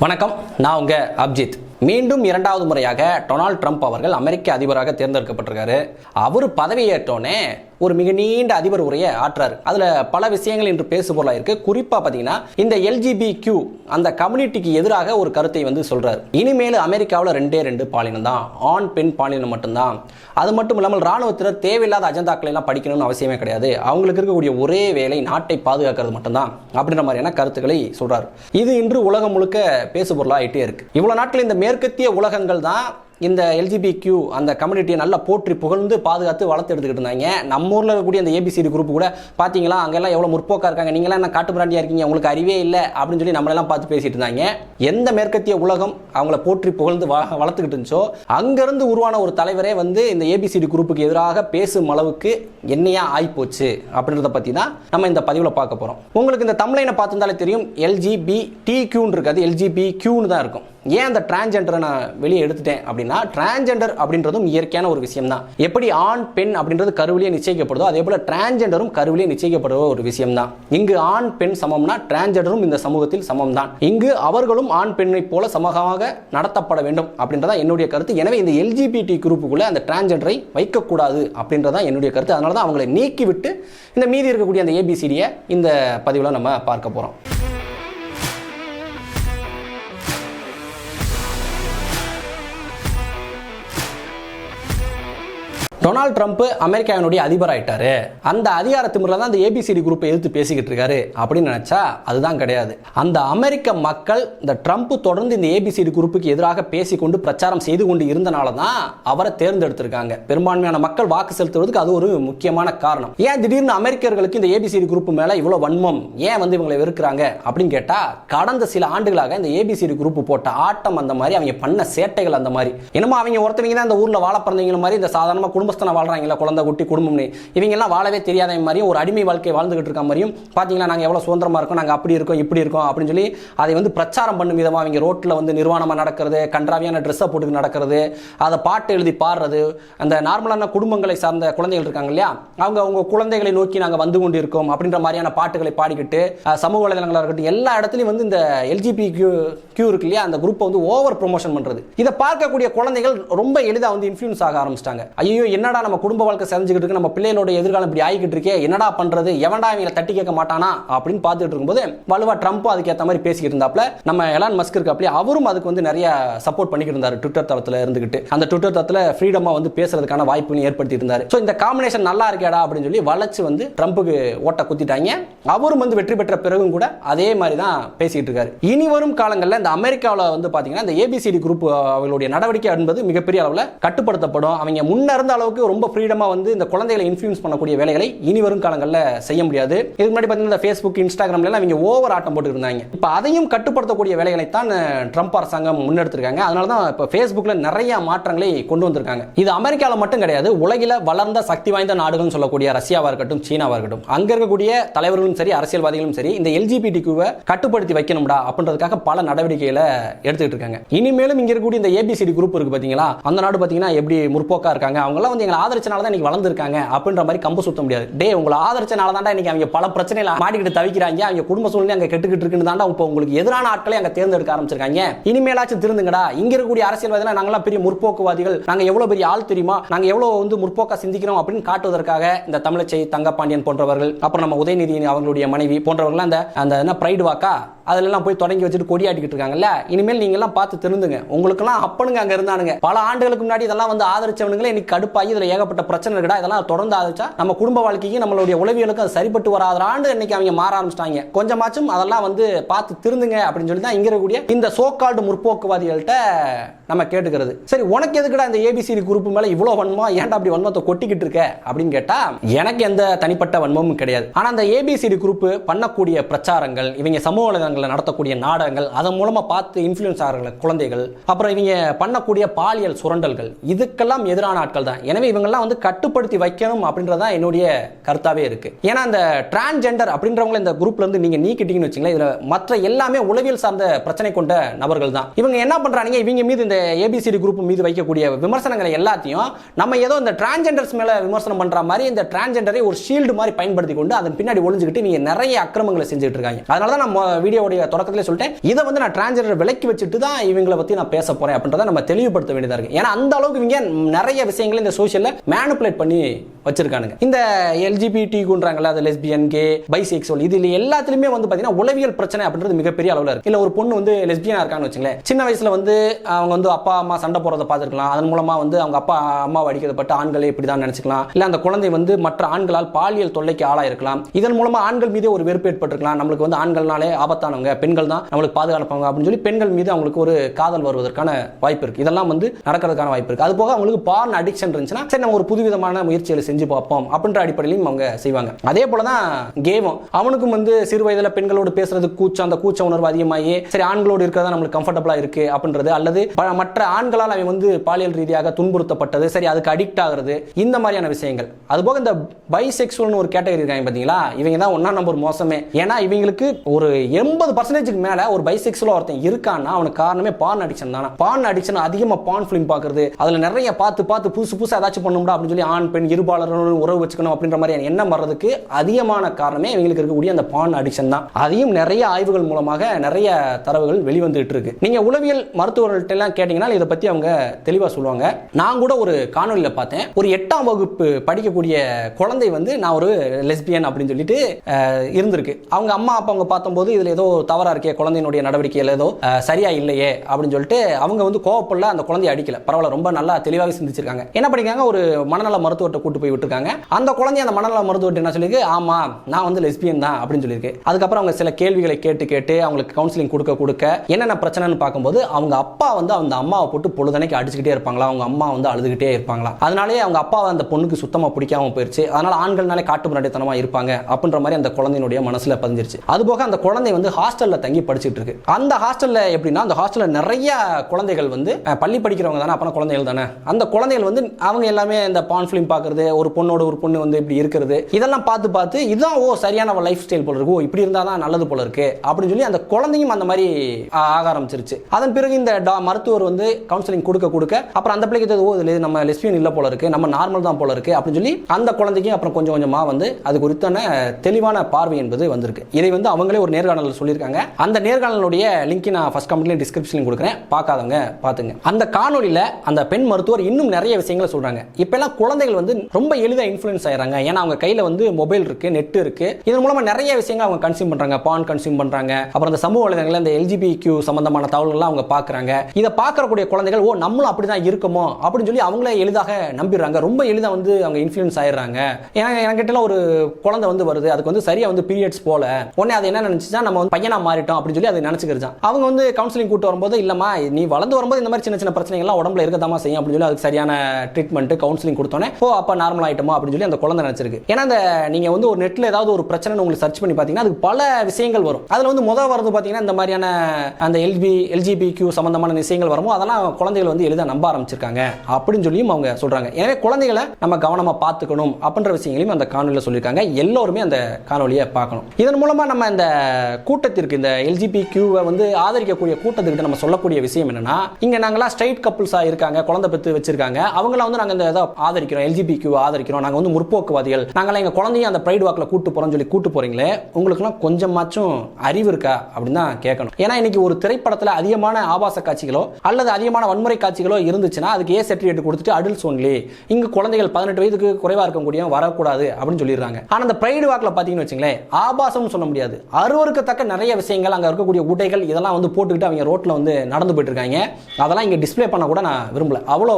வணக்கம். நான் உங்க அப்ஜித். மீண்டும் இரண்டாவது முறையாக டொனால்ட் ட்ரம்ப் அவர்கள் அமெரிக்க அதிபராக தேர்ந்தெடுக்கப்பட்டிருக்காரு. அவர் பதவியேற்றோன்னே ஒரு மிக நீண்ட அதிபர் உரையை ஆற்றாரு. அதுல பல விஷயங்கள் இன்று பேசு பொருளா இருக்கு. குறிப்பா பாத்தீங்கன்னா இந்த எல்ஜிபி கியூ அந்த கம்யூனிட்டிக்கு எதிராக ஒரு கருத்தை வந்து சொல்றாரு. இனிமேல் அமெரிக்காவில் ரெண்டே ரெண்டு பாலினம் தான். ஆண் பெண் பாலினம் மட்டும்தான். அது மட்டும் இல்லாமல் ராணுவத்தினர் தேவையில்லாத அஜெண்டாக்களை எல்லாம் படிக்கணும்னு அவசியமே கிடையாது. அவங்களுக்கு இருக்கக்கூடிய ஒரே வேலை நாட்டை பாதுகாக்கிறது மட்டும்தான் அப்படின்ற மாதிரியான கருத்துக்களை சொல்றாரு. இது இன்று உலகம் முழுக்க பேசு பொருளா ஆயிட்டே இருக்கு. இவ்வளவு நாட்கள் இந்த மேற்கத்திய உலகங்கள் தான் இந்த எல்ஜிபி கியூ அந்த கம்யூனிட்டியை நல்லா போற்றி புகழ்ந்து பாதுகாத்து வளர்த்து எடுத்துக்கிட்டு இருந்தாங்க. நம்ம ஊரில் இருக்கக்கூடிய அந்த ஏபிசிடி குரூப் கூட பார்த்தீங்களா அங்கெல்லாம் எவ்வளோ முற்போக்காக இருக்காங்க? நீங்களாம் என்ன காட்டு பிராண்டியாக இருக்கீங்க? உங்களுக்கு அறிவே இல்லை அப்படின்னு சொல்லி நம்மளெல்லாம் பார்த்து பேசிட்டு இருந்தாங்க. எந்த மேற்கத்திய உலகம் அவங்கள போற்றி புகழ்ந்து வ வளர்த்துக்கிட்டு இருந்துச்சோ அங்கேருந்து உருவான ஒரு தலைவரே வந்து இந்த ஏபிசிடி குரூப்புக்கு எதிராக பேசும் அளவுக்கு என்னையா ஆகிப்போச்சு அப்படின்றத பற்றி தான் நம்ம இந்த பதிவில் பார்க்க போகிறோம் உங்களுக்கு இந்த தமிழைனை பார்த்துருந்தாலே தெரியும் எல்ஜிபி டி கியூன்னு இருக்காது எல்ஜிபி கியூன்னு தான் இருக்கும். ஏன் அந்த டிரான்ஜெண்டரை நான் வெளியே எடுத்துட்டேன் அப்படின்னா டிரான்ஜெண்டர் அப்படின்றதும் இயற்கையான ஒரு விஷயம் தான் எப்படி ஆண் பெண் அப்படின்றது கருவிலேயே நிச்சயிக்கப்படுதோ அதே போல டிரான்ஜெண்டரும் கருவிலேயே நிச்சயிக்கப்படுற ஒரு விஷயம் தான் இங்கு ஆண் பெண் சமம்னா டிரான்ஜெண்டரும் இந்த சமூகத்தில் சமம் தான் இங்கு அவர்களும் ஆண் பெண்ணை போல சமூகமாக நடத்தப்பட வேண்டும் அப்படின்றதா என்னுடைய கருத்து. எனவே இந்த எல்ஜிபிடி குரூப்புக்குள்ள அந்த டிரான்ஜெண்டரை வைக்கக்கூடாது அப்படின்றதான் என்னுடைய கருத்து. அதனால தான் அவங்களை நீக்கிவிட்டு இந்த மீதி இருக்கக்கூடிய அந்த ஏபிசிடியை இந்த பதிவில் நம்ம பார்க்க போகிறோம் டொனால்ட் ட்ரம்ப் அமெரிக்காவினுடைய அதிபர் ஆயிட்டாரு அந்த அதிகார முறையில் தான் அந்த ஏபிசிடி குரூப்பை எதிர்த்து பேசிக்கிட்டு இருக்காரு அப்படின்னு நினைச்சா அதுதான் கிடையாது. அந்த அமெரிக்க மக்கள் இந்த ட்ரம்ப் தொடர்ந்து இந்த ஏபிசிடி குரூப்புக்கு எதிராக பேசிக்கொண்டு பிரச்சாரம் செய்து கொண்டு இருந்தனால தான் அவரை தேர்ந்தெடுத்திருக்காங்க. பெரும்பான்மையான மக்கள் வாக்கு செலுத்துவதற்கு அது ஒரு முக்கியமான காரணம். ஏன் திடீர்னு அமெரிக்கர்களுக்கு இந்த ஏபிசிடி குரூப் மேல இவ்வளவு வன்மம்? ஏன் வந்து இவங்களை வெறுக்கிறாங்க? அப்படின்னு கேட்டா கடந்த சில ஆண்டுகளாக இந்த ஏபிசிடி குரூப் போட்ட ஆட்டம் அந்த மாதிரி அவங்க பண்ண சேட்டைகள் அந்த மாதிரி. என்னமோ அவங்க ஒருத்தவங்க தான் இந்த ஊர்ல வாழ பிறந்தவங்க மாதிரி இந்த சாதாரணமா குடும்பஸ்தனை வாழ்றாங்களா குழந்தை குட்டி குடும்பம்னு. இவங்கெல்லாம் வாழவே தெரியாத மாதிரியும் ஒரு அடிமை வாழ்க்கை வாழ்ந்துகிட்டு இருக்க மாதிரியும் பாத்தீங்களா நாங்க எவ்வளவு சுதந்திரமா இருக்கோம் நாங்கள் அப்படி இருக்கோம் இப்படி இருக்கோம் அப்படின்னு சொல்லி அதை வந்து பிரச்சாரம் பண்ணும் விதமா அவங்க ரோட்ல வந்து நிர்வாணமா நடக்கிறது கன்றாவியான ட்ரெஸ்ஸை போட்டு நடக்கிறது அதை பாட்டு எழுதி பாடுறது அந்த நார்மலான குடும்பங்களை சார்ந்த குழந்தைகள் இருக்காங்க இல்லையா அவங்க அவங்க குழந்தைகளை நோக்கி நாங்க வந்து கொண்டு இருக்கோம் அப்படின்ற மாதிரியான பாட்டுகளை பாடிக்கிட்டு சமூக வலைதளங்களா இருக்கட்டும் எல்லா இடத்துலையும் வந்து இந்த எல்ஜிபி கியூ கியூ இருக்கு இல்லையா அந்த குரூப்பை வந்து ஓவர் ப்ரொமோஷன் பண்றது. இதை பார்க்கக்கூடிய குழந்தைகள் ரொம்ப எளிதாக வந்து இன்ஃப்ளூயன்ஸ் ஆக ஆரம்பிச்சிட்டாங்க. ஐயோ என்னடா நம்ம குடும்ப வாழ்க்கை செஞ்சுக்கிட்டு இருக்கு? நம்ம பிள்ளைகளோட எதிர்காலம் இப்படி ஆகிக்கிட்டு இருக்கே. என்னடா பண்றது? எவன்டா இவங்களை தட்டி கேட்க மாட்டானா? அப்படின்னு பார்த்துட்டு இருக்கும்போது வலுவா ட்ரம்ப் அதுக்கேற்ற மாதிரி பேசிக்கிட்டு இருந்தாப்ல. நம்ம எலான் மஸ்க் இருக்கு அப்படியே அவரும் அதுக்கு வந்து நிறைய சப்போர்ட் பண்ணிக்கிட்டு இருந்தாரு. ட்விட்டர் தளத்துல இருந்துகிட்டு. அந்த ட்விட்டர் தளத்துல ஃப்ரீடமா வந்து பேசுறதுக்கான வாய்ப்புன்னு ஏற்படுத்தி இருந்தாரு. ஸோ இந்த காம்பினேஷன் நல்லா இருக்கேடா அப்படின்னு சொல்லி வளைச்சு வந்து ட்ரம்ப்புக்கு ஓட்ட குத்திட்டாங்க. அவரும் வந்து வெற்றி பெற்ற பிறகும் கூட அதே மாதிரி தான் பேசிட்டு இருக்காரு. இனி வரும் காலங்களில் இந்த அமெரிக்காவில் வந்து பாத்தீங்கன்னா இந்த ஏபிசிடி குரூப் அவங்களுடைய நடவடிக்கை என்பது மிகப்பெரிய அளவில் கட்டுப்படுத்தப்படும். அவங்க முன்ன இருந்த அளவுக்கு அளவுக்கு ரொம்ப ஃப்ரீடமாக வந்து இந்த குழந்தைகளை இன்ஃப்ளூயன்ஸ் பண்ணக்கூடிய வேலைகளை இனி வரும் காலங்களில் செய்ய முடியாது. இதுக்கு முன்னாடி பார்த்தீங்கன்னா ஃபேஸ்புக் இன்ஸ்டாகிராம்லாம் இவங்க ஓவர் ஆட்டம் போட்டுருந்தாங்க இப்போ அதையும் கட்டுப்படுத்தக்கூடிய வேலைகளை தான் ட்ரம்ப் அரசாங்கம் முன்னெடுத்திருக்காங்க. அதனால தான் இப்போ ஃபேஸ்புக்கில் நிறைய மாற்றங்களை கொண்டு வந்திருக்காங்க. இது அமெரிக்காவில் மட்டும் கிடையாது உலகில் வளர்ந்த சக்தி வாய்ந்த நாடுகள்னு சொல்லக்கூடிய ரஷ்யாவாக இருக்கட்டும் சீனாவாக இருக்கட்டும் அங்கே இருக்கக்கூடிய தலைவர்களும் சரி அரசியல்வாதிகளும் சரி இந்த எல்ஜிபிடி கட்டுப்படுத்தி வைக்கணும்டா அப்படின்றதுக்காக பல நடவடிக்கைகளை எடுத்துக்கிட்டு இருக்காங்க. இனிமேலும் இங்கே இருக்கக்கூடிய இந்த ஏபிசிடி குரூப் இருக்கு பார்த்தீங்களா? அந்த நாடு பார்த்தீங்கன்னா எப்படி முற்போக்காக இருக்காங்க? அவங்களாம் எல்லாம் வந்து எங்களை ஆதரிச்சனால தான் இன்னைக்கு வளர்ந்துருக்காங்க அப்படின்ற மாதிரி கம்பு சுத்த முடியாது. டே உங்களை ஆதரிச்சனால தான் இன்னைக்கு அவங்க பல பிரச்சனைகளை மாட்டிக்கிட்டு தவிக்கிறாங்க. அவங்க குடும்ப சூழ்நிலை அங்க கெட்டுக்கிட்டு இருக்குன்னு தான் இப்போ உங்களுக்கு எதிரான ஆட்களை அங்க தேர்ந்தெடுக்க ஆரம்பிச்சிருக்காங்க. இனிமேலாச்சும் திருந்துங்கடா. இங்க இருக்கக்கூடிய அரசியல்வாதிகள் நாங்களாம் பெரிய முற்போக்குவாதிகள். நாங்க எவ்வளவு பெரிய ஆள் தெரியுமா? நாங்க எவ்வளவு வந்து முற்போக்கா சிந்திக்கிறோம் அப்படின்னு காட்டுவதற்காக இந்த தமிழச்சை தங்கப்பாண்டியன் போன்றவர்கள் அப்புறம் நம்ம உதயநிதி அவங்களுடைய மனைவி போன்றவர்கள் அந்த அந்த என்ன பிரைடு வாக்கா? அதிலெல்லாம் போய் தொடங்கி வச்சுட்டு கொடியாட்டிக்கிட்டு இருக்காங்கல்ல? இனிமேல் நீங்க எல்லாம் பார்த்து திருந்துங்க. உங்களுக்குலாம் அப்பனுங்க அங்க இருந்தானுங்க. பல ஆண்டுகளுக்கு முன்னாடி இதெல்லாம் வந்து ஆதரிச்சவனுங்களே இன்னைக்கு கடுப்பாகி இதுல ஏகப்பட்ட பிரச்சனை இருக்குடா. இதெல்லாம் தொடர்ந்து ஆதரிச்சா நம்ம குடும்ப வாழ்க்கைக்கு நம்மளுடைய உளவியலுக்கு அது சரிப்பட்டு வராதாண்டு இன்னைக்கு அவங்க மாற ஆரம்பிச்சிட்டாங்க. கொஞ்சமாச்சும் அதெல்லாம் வந்து பார்த்து திருந்துங்க அப்படின்னு சொல்லி தான் இங்க இருக்கக்கூடிய இந்த சோக்கால்டு முற்போக்குவாதிகள்கிட்ட நம்ம கேட்டுக்கிறது. சரி உனக்கு எதுக்குடா இந்த ஏபிசிடி குரூப் மேல இவ்வளவு வன்மம் ஏன்டா அப்படி வன்மத்தை கொட்டிக்கிட்டு இருக்க? அப்படின்னு கேட்டா எனக்கு எந்த தனிப்பட்ட வன்மமும் கிடையாது. ஆனா அந்த ஏபிசிடி குரூப் பண்ணக்கூடிய பிரச்சாரங்கள் இவங்க சமூக வலைதளங்களில் நடத்தக்கூடிய நாடகங்கள் அதன் மூலமா பார்த்து இன்ஃப்ளூயன்ஸ் ஆகிறாங்க குழந்தைகள் அப்புறம் இவங்க பண்ணக்கூடிய பாலியல் சுரண்டல்கள் இதுக்கெல்லாம் எதிரான ஆட்கள் தான். எனவே இவங்கெல்லாம் வந்து கட்டுப்படுத்தி வைக்கணும் அப்படின்றதான் என்னுடைய கருத்தாவே இருக்கு. ஏன்னா இந்த டிரான்ஜெண்டர் அப்படின்றவங்க இந்த குரூப்ல இருந்து நீங்க நீக்கிட்டீங்கன்னு வச்சுங்களேன் இதுல மற்ற எல்லாமே உளவியல் சார்ந்த பிரச்சனை கொண்ட நபர்கள் தான். இவங்க என்ன பண்றாங்க இவங்க மீது இந்த ஏபிசிடி குரூப் மீது வைக்கக்கூடிய விமர்சனங்களை எல்லாத்தையும் நம்ம ஏதோ இந்த டிரான்ஜெண்டர்ஸ் மேல விமர்சனம் பண்ற மாதிரி இந்த டிரான்ஜெண்டரை ஒரு ஷீல்டு மாதிரி பயன்படுத்தி கொண்டு அதன் பின்னாடி ஒளிஞ்சுக்கிட்டு நீங்க நிறைய அக்கிரமங்களை செஞ்சுட்டு இருக்காங்க. அதனால தான் நம்ம வீடியோ வீடியோடைய தொடக்கத்திலே சொல்லிட்டேன். இதை வந்து நான் டிரான்ஸ்ஜெண்டர் விலக்கி வச்சுட்டு தான் இவங்களை பத்தி நான் பேச போறேன் அப்படின்றத நம்ம தெளிவுபடுத்த வேண்டியதாக இருக்கு. ஏன்னா அந்த அளவுக்கு இவங்க நிறைய விஷயங்களை இந்த சோஷியலில் மேனுப்புலேட் பண்ணி வச்சிருக்கானுங்க. இந்த எல்ஜிபிடி குன்றாங்கல்ல அது லெஸ்பியன் கே பைசெக்சுவல் இது எல்லாத்துலயுமே வந்து பாத்தீங்கன்னா உளவியல் பிரச்சனை அப்படின்றது மிகப்பெரிய அளவில் இருக்கு. இல்ல ஒரு பொண்ணு வந்து லெஸ்பியனா இருக்கான்னு வச்சுங்களேன். சின்ன வயசுல வந்து அவங்க வந்து அப்பா அம்மா சண்டை போறதை பார்த்துருக்கலாம். அதன் மூலமா வந்து அவங்க அப்பா அம்மா அடிக்கிறப்பட்டு ஆண்களே இப்படி தான் நினைச்சுக்கலாம். இல்ல அந்த குழந்தை வந்து மற்ற ஆண்களால் பாலியல் தொல்லைக்கு ஆளாயிருக்கலாம். இதன் மூலமா ஆண்கள் மீதே ஒரு வெறுப்பு ஏற்பட்டிருக்கலாம். நம்மளுக்கு வந்து ஆண்கள்னாலே ஆபத்தானவங்க பெண்கள் தான் நம்மளுக்கு பாதுகாப்பாங்க அப்படின்னு சொல்லி பெண்கள் மீது அவங்களுக்கு ஒரு காதல் வருவதற்கான வாய்ப்பு இருக்கு. இதெல்லாம் வந்து நடக்கிறதுக்கான வாய்ப்பு இருக்கு. அது போக அவங்களுக்கு பார்ன் அடிக்ஷன் இருந்துச்சுன்னா சரி நம்ம ஒரு புதுவிதமான முயற்சிகளை செஞ்சு பார்ப்போம் அப்படின்ற அடிப்படையிலும் அவங்க செய்வாங்க. அதே போல தான் கேவும் அவனுக்கும் வந்து சிறு வயதில் பெண்களோடு பேசுறது கூச்சம் அந்த கூச்ச உணர்வு அதிகமாகி சரி ஆண்களோடு இருக்கிறதா நம்மளுக்கு கம்ஃபர்டபுளா இருக்கு அப்படின்றது அல்லது மற்ற ஆண்களால் அவன் வந்து பாலியல் ரீதியாக துன்புறுத்தப்பட்டது சரி அதுக்கு அடிக்ட் ஆகுறது இந்த மாதிரியான விஷயங்கள். அதுபோக இந்த பைசெக்சுவல்னு ஒரு கேட்டகரி இருக்காங்க பாத்தீங்களா? இவங்க தான் ஒன்னா நம்பர் மோசமே. ஏன்னா இவங்களுக்கு ஒரு எண்பது பர்சன்டேஜுக்கு மேல ஒரு பைசெக்சுவலா ஒருத்தன் இருக்கான்னா அவனுக்கு காரணமே பான் அடிக்ஷன் தானே? பான் அடிக்ஷன் அதிகமா பான் ஃபிலிம் பாக்குறது அதுல நிறைய பார்த்து பார்த்து புதுசு புதுசா ஏதாச்சும் பண்ணணும்டா அப்படின்னு சொல்லி ஆண் பெண் இருபாளர்களுடன் உறவு வச்சுக்கணும் அப்படின்ற மாதிரி எண்ணம் வர்றதுக்கு அதிகமான காரணமே இவங்களுக்கு இருக்கக்கூடிய அந்த பான் அடிக்ஷன் தான். அதையும் நிறைய ஆய்வுகள் மூலமாக நிறைய தரவுகள் வெளிவந்துட்டு இருக்கு. நீங்க உளவியல் மருத்துவர்கள்ட்ட எல்லாம் கேட்டீங்கன்னா இதை பத்தி அவங்க தெளிவா சொல்லுவாங்க. நான் கூட ஒரு காணொலியில பார்த்தேன். ஒரு எட்டாம் வகுப்பு படிக்கக்கூடிய குழந்தை வந்து நான் ஒரு லெஸ்பியன் அப்படின்னு சொல்லிட்டு இருந்திருக்கு. அவங்க அம்மா அப்பா அவங்க பார்த்தம்போது இதுல ஏதோ தவறா இருக்கே குழந்தையினுடைய நடவடிக்கையில் ஏதோ சரியா இல்லையே அப்படின்னு சொல்லிட்டு அவங்க வந்து கோவப்படல அந்த குழந்தைய அடிக்கல. பரவாயில்ல ரொம்ப நல்லா தெளிவாக சிந்திச்சிருக்காங்க. என்ன பண்ணிருக்காங்க? ஒரு மனநல மருத்துவத்தை கூட்டு போய் விட்டுருக்காங்க. அந்த குழந்தைய அந்த மனநல மருத்துவர்கிட்ட என்ன சொல்லிருக்கு ஆமா நான் வந்து லெஸ்பியன் தான் அப்படின்னு சொல்லியிருக்கு. அதுக்கப்புறம் அவங்க சில கேள்விகளை கேட்டு கேட்டு அவங்களுக்கு கவுன்சிலிங் கொடுக்க கொடுக்க என்னென்ன பிரச்சனைன்னு பார்க்கும்போது அவங்க அப்பா வந்து அந்த அம்மாவை போட்டு பொழுதனைக்கு அடிச்சுக்கிட்டே இருப்பாங்களா? அவங்க அம்மா வந்து அழுதுகிட்டே இருப்பாங்களா? அதனாலேயே அவங்க அப்பாவை அந்த பொண்ணுக்கு சுத்தமாக பிடிக்காம போயிருச்சு. அதனால ஆண்கள்னாலே காட்டு முன்னாடித்தனமாக இருப்பாங்க அப்படின்ற மாதிரி அந்த குழந்தையினுடைய மனசில் பதிஞ்சிருச்சு. அதுபோக அந்த குழந்தை வந்து ஹாஸ்டல்ல தங்கி படிச்சுட்டு இருக்கு அந்த ஹாஸ்டல்ல எப்படின்னா அந்த ஹாஸ்டல்ல நிறைய குழந்தைகள் வந்து பள்ளி படிக்கிறவங்க தானே அப்பனா குழந்தைகள் தானே. அந்த குழந்தைகள் வந்து அவங்க எல்லாமே இந்த பான் ஃபிலிம் பார்க்குறது ஒரு பொண்ணோட ஒரு பொண்ணு வந்து இப்படி இருக்கிறது இதெல்லாம் பார்த்து பார்த்து இதுதான் ஓ சரியான லைஃப் ஸ்டைல் போல இருக்கு ஓ இப்படி இருந்தா தான் நல்லது போல இருக்கு அப்படின்னு சொல்லி அந்த குழந்தையும் அந்த மாதிரி ஆக ஆரம்பிச்சிருச்சு. அதன் பிறகு இந்த டா- மருத்துவர் வந்து கவுன்சிலிங் கொடுக்க கொடுக்க அப்புறம் அந்த பிள்ளைக்கு ஓ இதுல நம்ம லெஸ்பியன் இல்ல போல இருக்கு நம்ம நார்மல் தான் போல இருக்கு அப்படின்னு சொல்லி அந்த குழந்தைக்கும் அப்புறம் கொஞ்சம் கொஞ்சமா வந்து அது குறித்தான தெளிவான பார்வை என்பது வந்திருக்கு. இதை வந்து அவங்களே ஒரு நேர்காணல் சொல்லியிருக்காங்க. அந்த நேர்காணலுடைய லிங்க் நான் ஃபர்ஸ்ட் கமெண்ட்லேயும் டிஸ்கிரிப்ஷன்லையும் கொடுக்குறேன். பார்க்காதவங்க பார்த்துங்க. அந்த காணொலியில் அந்த பெண் மருத்துவர் இன்னும் நிறைய விஷயங்களை சொல்றாங்க. இப்போல்லாம் குழந்தைகள் வந்து ரொம்ப எளிதாக இன்ஃப்ளூயன்ஸ் ஆகிறாங்க ஏன்னா அவங்க கையில் வந்து மொபைல் இருக்கு நெட் இருக்கு. இதன் மூலமா நிறைய விஷயங்கள் அவங்க கன்சியூம் பண்றாங்க. பான் கன்சியூம் பண்றாங்க. அப்புறம் இந்த சமூக வலைதளங்களில் இந்த எல்ஜிபி கியூ சம்பந்தமான தகவல்கள்லாம் அவங்க பார்க்குறாங்க. இதை பார்க்கக்கூடிய குழந்தைகள் ஓ நம்மளும் அப்படிதான் இருக்குமோ? அப்படின்னு சொல்லி அவங்களே எளிதாக நம்பிடுறாங்க. ரொம்ப எளிதாக வந்து அவங்க இன்ஃப்ளூயன்ஸ் ஆயிடுறாங்க. ஏன்னா என்கிட்ட ஒரு குழந்தை வந்து வருது. அதுக்கு வந்து சரியா வந்து பீரியட்ஸ் போல. உடனே அது என்ன நினச்சிச்சா நம்ம வந்து பையனா மாறிட்டோம் அப்படின்னு சொல்லி அதை நினைச்சுக்கிறதான் அவங்க வந்து கவுன்சிலிங் கூட்டு வரும்போது இல்லமா நீ வளர்ந்து வரும்போது இந்த மாதிரி சின்ன சின்ன பிரச்சனைகள்லாம் உடம்புல இருக்கதாமா செய்யும் அப்படின்னு சொல்லி அதுக்கு சரியான ட்ரீட்மெண்ட் கவுன்சிலிங் கொடுத்தோன்னே ஓ அப்ப நார்மல் ஆயிட்டோமா அப்படின்னு சொல்லி அந்த குழந்தை நினைச்சிருக்கு. ஏன்னா அந்த நீங்க வந்து ஒரு நெட்ல ஏதாவது ஒரு பிரச்சனை உங்களுக்கு சர்ச் பண்ணி பார்த்தீங்கன்னா அதுக்கு பல விஷயங்கள் வரும். அதுல வந்து முதல் வரது பார்த்தீங்கன்னா இந்த மாதிரியான அந்த எல்பி எல்ஜிபி கியூ சம்பந்தமான விஷயங்கள் வருமோ அதெல்லாம் குழந்தைகள் வந்து எளிதாக நம்ப ஆரம்பிச்சிருக்காங்க அப்படின்னு சொல்லியும் அவங்க சொல்றாங்க. எனவே குழந்தைகளை நம்ம கவனமா பார்த்துக்கணும் அப்படின்ற விஷயங்களையும் அந்த காணொலியில் சொல்லியிருக்காங்க. எல்லோருமே அந்த காணொலியை பார்க்கணும். இதன் மூலமா நம்ம இந்த கூட்டத்திற்கு இந்த எல்ஜிபி கியூவை வந்து ஆதரிக்கக்கூடிய கூட்டத்துக்கிட்ட நம்ம சொல்லக்கூடிய விஷயம் என்னன்னா இங்க நாங்களாம் ஸ்ட்ரைட் கப்புள்ஸா இருக்காங்க குழந்தை பெற்று வச்சிருக்காங்க. அவங்கள வந்து நாங்க இந்த இதை ஆதரிக்கிறோம் எல்ஜிபி கியூ ஆதரிக்கிறோம். நாங்க வந்து முற்போக்குவாதிகள். நாங்களாம் எங்க குழந்தையும் அந்த பிரைட் வாக்கில் கூட்டு போறோம்னு சொல்லி கூட்டு போறீங்களே உங்களுக்குலாம் கொஞ்சமாச்சும் அறிவு இருக்கா அப்படின்னு தான் கேட்கணும். ஏன்னா இன்னைக்கு ஒரு திரைப்படத்துல அதிகமான ஆபாச காட்சிகளோ அல்லது அதிகமான வன்முறை காட்சிகளோ இருந்துச்சுன்னா அதுக்கு ஏ சர்டிஃபிகேட் கொடுத்துட்டு அடல்ட்ஸ் ஒன்லி இங்கு குழந்தைகள் பதினெட்டு வயதுக்கு குறைவா இருக்கக்கூடிய வரக்கூடாது அப்படின்னு சொல்லிடுறாங்க. ஆனா அந்த பிரைடு வாக்கில் பாத்தீங்கன்னு வச்சுங்களேன் ஆபாசம் சொல்ல முடியாது. அருவருக்கத்தக்க நிறைய விஷயங்கள் அங்கே இருக்கக்கூடிய உடைகள் இதெல்லாம் வந்து போட்டுக்கிட்டு அவங்க ரோட்டில் வந்து நடந்து போயிட்டு இருக்காங்க அதெல்லாம் இங்கே டிஸ்ப்ளே பண்ண கூட நான் விரும்பல. அவ்வளோ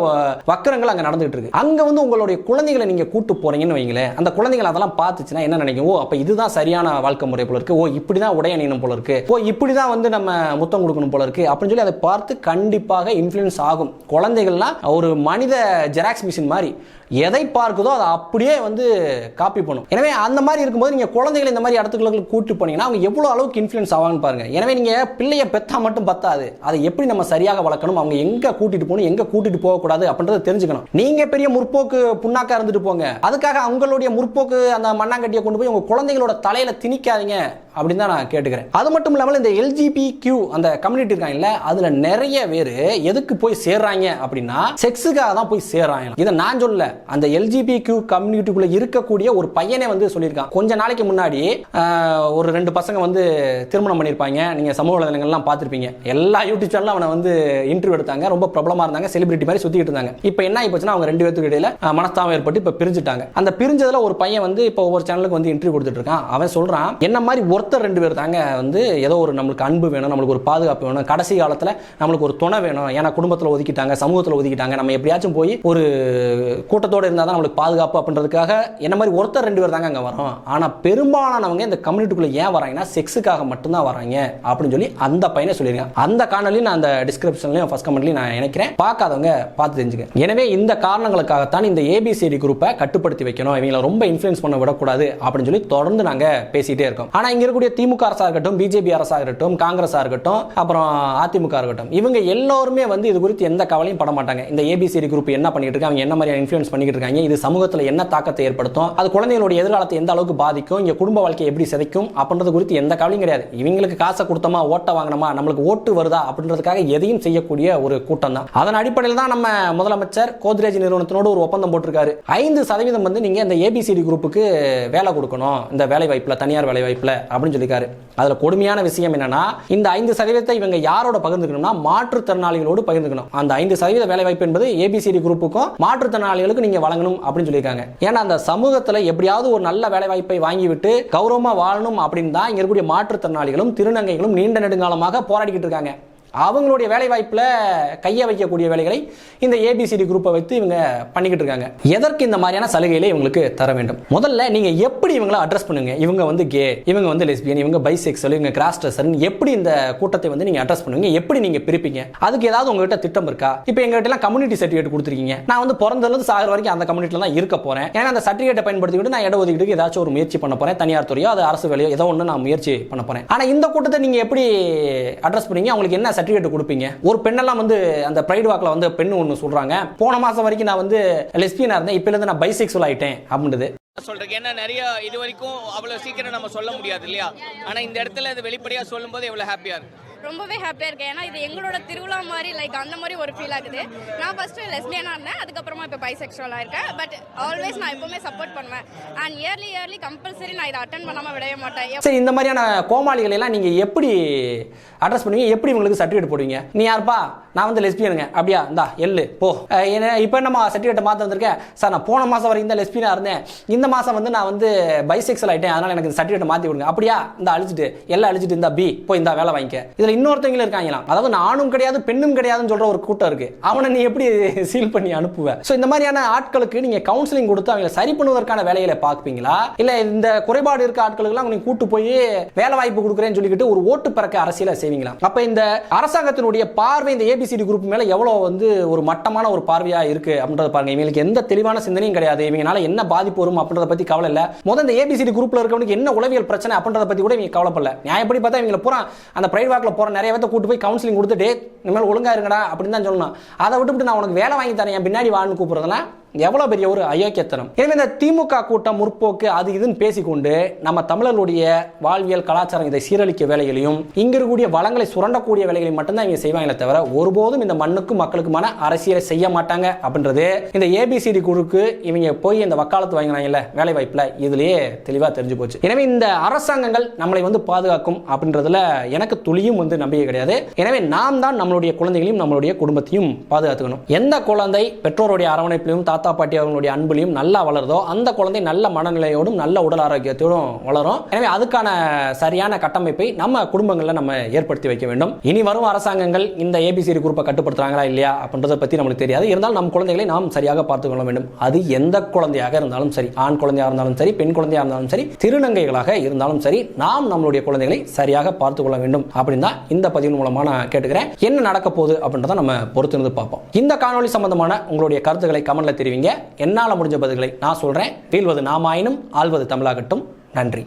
வக்கரங்கள் அங்கே நடந்துகிட்டு இருக்கு. அங்கே வந்து உங்களுடைய குழந்தைகளை நீங்கள் கூட்டு போறீங்கன்னு வைங்களேன் அந்த குழந்தைகள் அதெல்லாம் பார்த்துச்சுன்னா என்ன நினைக்கும்? ஓ அப்போ இதுதான் சரியான வாழ்க்கை முறை போல இருக்கு. ஓ இப்படிதான் உடை அணியணும் போல இருக்கு. ஓ இப்படி தான் வந்து நம்ம முத்தம் கொடுக்கணும் போல இருக்கு. அப்படின்னு சொல்லி அதை பார்த்து கண்டிப்பாக இன்ஃப்ளூயன்ஸ் ஆகும். குழந்தைகள்லாம் ஒரு மனித ஜெராக்ஸ் மிஷின் மாதிரி. எதை பார்க்குதோ அதை அப்படியே வந்து காப்பி பண்ணும். எனவே அந்த மாதிரி இருக்கும்போது நீங்கள் குழந்தைகளை இந்த மாதிரி இடத்துக்குள்ள கூட்டு போனீங்கன்னா அவங்க எவ்வளோ அளவுக்கு இன்ஃப்ளூயன்ஸ் ஆவாங்கன்னு பாருங்க. எனவே நீங்கள் பிள்ளைய பெத்தா மட்டும் பத்தாது. அதை எப்படி நம்ம சரியாக வளர்க்கணும் அவங்க எங்கே கூட்டிட்டு போகணும் எங்கே கூட்டிட்டு போகக்கூடாது அப்படின்றத தெரிஞ்சுக்கணும். நீங்கள் பெரிய முற்போக்கு புண்ணாக்கா இருந்துட்டு போங்க. அதுக்காக அவங்களுடைய முற்போக்கு அந்த மண்ணாங்கட்டியை கொண்டு போய் உங்கள் குழந்தைகளோட தலையில் திணிக்காதீங்க. அப்படின்னு தான் நான் கேட்டுக்கிறேன். அது மட்டும் இல்லாமல் இந்த எல்ஜிபி கியூ அந்த கம்யூனிட்டி இருக்காங்கல்ல அதுல நிறைய பேர் எதுக்கு போய் சேர்றாங்க அப்படின்னா செக்ஸுக்காக தான் போய் சேர்றாங்க. இதை நான் சொல்லல. அந்த எல்ஜிபி கியூ கம்யூனிட்டிக்குள்ள இருக்கக்கூடிய ஒரு பையனே வந்து சொல்லியிருக்கான். கொஞ்ச நாளைக்கு முன்னாடி ஒரு ரெண்டு பசங்க வந்து திருமணம் பண்ணியிருப்பாங்க. நீங்க சமூக வலைதளங்கள்லாம் பார்த்துருப்பீங்க. எல்லா யூடியூப் சேனலும் அவனை வந்து இன்டர்வியூ எடுத்தாங்க. ரொம்ப பிரபலமா இருந்தாங்க. செலிபிரிட்டி மாதிரி சுத்திட்டு இருந்தாங்க. இப்போ என்ன ஆகி போச்சுன்னா அவங்க ரெண்டு பேருக்கு இடையில மனஸ்தாபம் ஏற்பட்டு இப்போ பிரிஞ்சுட்டாங்க. அந்த பிரிஞ்சதுல ஒரு பையன் வந்து இப்போ ஒவ்வொரு சேனலுக்கு வந்து இன்டர்வியூ கொடுத்துட்டு இருக்கான். அவன் சொல்றான் என்ன மாதிரி ஒருத்தர் ரெண்டு பேர் தாங்க வந்து ஏதோ ஒரு நம்மளுக்கு அன்பு வேணும் நம்மளுக்கு ஒரு பாதுகாப்பு வேணும். கடைசி காலத்தில் நம்மளுக்கு ஒரு துணை வேணும். ஏன்னா குடும்பத்தில் ஒதுக்கிட்டாங்க சமூகத்தில் ஒதுக்கிட்டாங்க. நம்ம எப்படியாச்சும் போய் ஒரு கூட்டத்தோட இருந்தால் தான் நம்மளுக்கு பாதுகாப்பு அப்படின்றதுக்காக என்ன மாதிரி ஒருத்தர் ரெண்டு பேர் தாங்க அங்கே வரோம். ஆனால் பெரும்பாலானவங்க இந்த கம்யூனிட்டிக்குள்ளே ஏன் வராங்கன்னா செக்ஸுக்காக மட்டும்தான் வராங்க அப்படின்னு சொல்லி அந்த பையனை சொல்லியிருக்காங்க அந்த காணொலியும் நான் அந்த டிஸ்கிரிப்ஷன்லையும் ஃபர்ஸ்ட் கமெண்ட்லையும் நான் நினைக்கிறேன் பார்க்காதவங்க பார்த்து தெரிஞ்சுக்க எனவே இந்த காரணங்களுக்காகத்தான் இந்த ஏபிசிடி குரூப்பை கட்டுப்படுத்தி வைக்கணும். இவங்களை ரொம்ப இன்ஃப்ளூயன்ஸ் பண்ண விடக்கூடாது அப்படின்னு சொல்லி தொடர்ந்து நாங்கள் பேசிகிட்டே இருக்கோம். ஆனால் இங்கே இருக்கக்கூடிய திமுக அரசாக இருக்கட்டும் பிஜேபி அரசாக இருக்கட்டும் காங்கிரஸாக இருக்கட்டும் அப்புறம் அதிமுக இருக்கட்டும் இவங்க எல்லோருமே வந்து இது குறித்து எந்த கவலையும் பட மாட்டாங்க. இந்த ஏபிசிடி குரூப் என்ன பண்ணிட்டு இருக்காங்க அவங்க என்ன மாதிரியான இன்ஃப்ளூயன்ஸ் பண்ணிட்டு இருக்காங்க இது சமூகத்தில் என்ன தாக்கத்தை ஏற்படுத்தும் அது குழந்தைகளுடைய எதிர்காலத்தை எந்த அளவுக்கு பாதிக்கும் இங்க குடும்ப வாழ்க்கையை எப்படி சிதைக்கும் அப்படின்றது குறித்து எந்த கவலையும் கிடையாது. இவங்களுக்கு காசை கொடுத்தோமா ஓட்டை வாங்கினோமா நம்மளுக்கு ஓட்டு வருதா அப்படின்றதுக்காக எதையும் செய்யக்கூடிய ஒரு கூட்டம் தான். அதன் அடிப்படையில் தான் நம்ம முதலமைச்சர் கோத்ரேஜ் நிறுவனத்தினோடு ஒரு ஒப்பந்தம் போட்டிருக்காரு. ஐந்து சதவீதம் வந்து நீங்க இந்த ஏபிசிடி குரூப்புக்கு வேலை கொடுக்கணும் இந்த வேலை வாய்ப்பில் தனியார் வேலை வாய்ப்பில் அப்படின்னு சொல்லியிருக்காரு. அதுல கொடுமையான விஷயம் என்னன்னா இந்த ஐந்து சதவீதத்தை இவங்க யாரோட பகிர்ந்துக்கணும்னா மாற்றுத்திறனாளிகளோடு பகிர்ந்துக்கணும். அந்த ஐந்து சதவீத வேலை வாய்ப்பு என்பது ஏபிசிடி குரூப்புக்கும் மாற்றுத்திறனாளிகளுக்கு நீங்க வழங்கணும் அப்படின்னு சொல்லியிருக்காங்க. ஏன்னா அந்த சமூகத்துல எப்படியாவது ஒரு நல்ல வேலை வாய்ப்பை வாங்கிவிட்டு கௌரவமா வாழணும் அப்படின்னு தான் இங்க இருக்கக்கூடிய மாற்றுத்திறனாளிகளும் திருநங்கைகளும் நீண்ட நெடுங்காலமாக போராடிக்கிட்டு இருக்காங்க. அவங்களுடைய வேலை வாய்ப்பில் கையை வைக்கக்கூடிய வேலைகளை இந்த ஏபிசிடி குரூப்பை வைத்து இவங்க பண்ணிக்கிட்டு இருக்காங்க. எதற்கு இந்த மாதிரியான சலுகைகளை இவங்களுக்கு தர வேண்டும்? முதல்ல நீங்க எப்படி இவங்களை அட்ரஸ் பண்ணுங்க? இவங்க வந்து கே இவங்க வந்து லெஸ்பியன் இவங்க பைசெக்சுவல் இவங்க கிராஸ் ட்ரெஸ்ஸர் எப்படி இந்த கூட்டத்தை வந்து நீங்க அட்ரஸ் பண்ணுவீங்க? எப்படி நீங்க பிரிப்பீங்க? அதுக்கு ஏதாவது உங்ககிட்ட திட்டம் இருக்கா? இப்போ எங்ககிட்ட எல்லாம் கம்யூனிட்டி சர்டிஃபிகேட் கொடுத்துருக்கீங்க. நான் வந்து பிறந்ததுல சாகிற வரைக்கும் அந்த கம்யூனிட்டில தான் இருக்க போறேன். ஏன்னா அந்த சர்டிஃபிகேட்டை பயன்படுத்திக்கிட்டு நான் இட ஒதுக்கீட்டுக்கு ஏதாச்சும் ஒரு முயற்சி பண்ண போறேன். தனியார் துறையோ அது அரசு வேலையோ ஏதோ ஒன்று நான் முயற்சி பண்ண போறேன். ஆனா இந்த கூட்டத்தை நீங்க எப்படி அட்ரஸ் பண்ணீங்க? அவங்களுக்கு என்ன சர்டிஃபிகேட் கொடுப்பீங்க. ஒரு பெண்ணெல்லாம் வந்து அந்த ப்ரைட் வாக்ல வந்து பெண் ஒன்று சொல்றாங்க. போன மாசம் வரைக்கும் நான் வந்து லெஸ்பியனாக இருந்தேன். இப்போலேருந்து நான் பைசெக்சுவல் ஆயிட்டேன் அப்படின்றது. சொல்றேன். ஏன்னா நிறைய இது வரைக்கும் அவ்வளவு சீக்கிரம் நம்ம சொல்ல முடியாது இல்லையா? ஆனா இந்த இடத்துல இது வெளிப்படையா சொல்லும்போது எவ்வளவு ஹாப்பியா இருக்கு ரொம்பவே ஹாப்பியாக இருக்கேன். ஏன்னா இது எங்களோட திருவிழா மாதிரி லைக் அந்த மாதிரி ஒரு ஃபீல் ஆகுது. நான் ஃபஸ்ட்டு லெஸ்பியனாக இருந்தேன். அதுக்கப்புறமா இப்போ பைசெக்சுவலாக இருக்கேன். பட் ஆல்வேஸ் நான் எப்பவுமே சப்போர்ட் பண்ணுவேன். அண்ட் இயர்லி இயர்லி கம்பல்சரி நான் இதை அட்டன் பண்ணாமல் விடவே மாட்டேன். சரி இந்த மாதிரியான கோமாளிகளை எல்லாம் நீங்கள் எப்படி அட்ரஸ் பண்ணுவீங்க? எப்படி உங்களுக்கு சர்டிஃபிகேட் போடுவீங்க? நீ யாருப்பா? நான் வந்து லெஸ்பியனுங்க அப்படியா? இந்தா எள்ளு போ. என்ன இப்போ நம்ம சர்டிஃபிகேட் மாற்ற வந்திருக்கேன்? சார் நான் போன மாதம் வரைக்கும் தான் லெஸ்பியனாக இருந்தேன். இந்த மாதம் வந்து நான் வந்து பைசெக்சல் ஆகிட்டேன் அதனால் எனக்கு சர்டிஃபிகேட் மாற்றி கொடுங்க. அப்படியா? இந்த அழிச்சிட்டு. எல்லாம் அழிச்சிட்டு இந்த பி போய் இந்த வேலை வாங்கிக்க. இதில் இன்னொருத்தவங்களும் இருக்காங்களாம் அதாவது நானும் கிடையாது பெண்ணும் கிடையாதுன்னு சொல்ற ஒரு கூட்டம் இருக்கு. அவனை நீ எப்படி சீல் பண்ணி அனுப்புவ? ஸோ இந்த மாதிரியான ஆட்களுக்கு நீங்க கவுன்சிலிங் கொடுத்து அவங்களை சரி பண்ணுவதற்கான வேலைகளை பார்ப்பீங்களா? இல்ல இந்த குறைபாடு இருக்க ஆட்களுக்கெல்லாம் நீங்க கூட்டு போய் வேலை வாய்ப்பு கொடுக்குறேன்னு சொல்லிக்கிட்டு ஒரு ஓட்டு பிறக்க அரசியலை செய்வீங்களா? அப்ப இந்த அரசாங்கத்தினுடைய பார்வை இந்த ஏபிசிடி குரூப் மேல எவ்வளவு வந்து ஒரு மட்டமான ஒரு பார்வையா இருக்கு அப்படின்றத பாருங்க. இவங்களுக்கு எந்த தெளிவான சிந்தனையும் கிடையாது. இவங்களால என்ன பாதிப்பு வரும் அப்படின்றத பத்தி கவலை இல்ல. முதல்ல இந்த ஏபிசிடி குரூப்ல இருக்கவனுக்கு என்ன உளவியல் பிரச்சனை அப்படின்றத பத்தி கூட இவங்க கவலைப்படல. நியாயப்படி பார்த்தா இவங்களை பூரா அந்த பிரைட் வாக்கில் போற நிறைய பேர்த்த கூட்டு போய் கவுன்சிலிங் கொடுத்துட்டு இனிமேல் ஒழுங்கா இருங்கடா அப்படின்னு தான் சொல்லணும். அதை விட்டுவிட்டு நான் உனக்கு வேலை வாங்கி தரேன் என் பின்னாடி வான்னு கூப்பிடுறதெல்லாம் எவ்வளவு பெரிய ஒரு அயோக்கியத்தனம். எனவே இந்த திமுக கூட்டம் முற்போக்கு அது இதுன்னு பேசிக்கொண்டு நம்ம தமிழர்களுடைய வாழ்வியல் கலாச்சாரம் இதை சீரழிக்க வேலைகளையும் இங்க இருக்கக்கூடிய வளங்களை சுரண்டக்கூடிய வேலைகளையும் மட்டும்தான் இவங்க செய்வாங்களே தவிர ஒருபோதும் இந்த மண்ணுக்கும் மக்களுக்குமான அரசியலை செய்ய மாட்டாங்க அப்படின்றது இந்த ஏபிசிடி குழுக்கு இவங்க போய் இந்த வக்காலத்து வாங்கினாங்கல்ல வேலை வாய்ப்புல இதுலயே தெளிவா தெரிஞ்சு போச்சு. எனவே இந்த அரசாங்கங்கள் நம்மளை வந்து பாதுகாக்கும் அப்படின்றதுல எனக்கு துளியும் வந்து நம்பிக்கை கிடையாது. எனவே நாம் தான் நம்மளுடைய குழந்தைகளையும் நம்மளுடைய குடும்பத்தையும் பாதுகாத்துக்கணும். எந்த குழந்தை பெற்றோருடைய அரவணைப்பிலும் தாத்தா தாத்தா பாட்டி அவங்களுடைய அன்புலையும் நல்லா வளருதோ அந்த குழந்தை நல்ல மனநிலையோடும் நல்ல உடல் ஆரோக்கியத்தோடும் வளரும். எனவே அதுக்கான சரியான கட்டமைப்பை நம்ம குடும்பங்களில் நம்ம ஏற்படுத்தி வைக்க வேண்டும். இனி வரும் அரசாங்கங்கள் இந்த ஏபிசிடி குரூப்பை கட்டுப்படுத்துறாங்களா இல்லையா அப்படின்றத பத்தி நம்மளுக்கு தெரியாது. இருந்தாலும் நம் குழந்தைகளை நாம் சரியாக பார்த்து கொள்ள வேண்டும். அது எந்த குழந்தையாக இருந்தாலும் சரி ஆண் குழந்தையாக இருந்தாலும் சரி பெண் குழந்தையாக இருந்தாலும் சரி திருநங்கைகளாக இருந்தாலும் சரி நாம் நம்மளுடைய குழந்தைகளை சரியாக பார்த்து கொள்ள வேண்டும் அப்படின்னு தான் இந்த பதிவின் மூலமாக நான் கேட்டுக்கிறேன். என்ன நடக்க போகுது அப்படின்றத நம்ம பொறுத்திருந்து பார்ப்போம். இந்த காணொளி சம்பந்தமான உங்களுடைய கருத்துக்களை கமெண்ட்ல தெரிவிங்க. என்னால முடிஞ்ச பதில்களை நான் சொல்றேன். வீழ்வது நாமாயினும் ஆள்வது தமிழாகட்டும். நன்றி.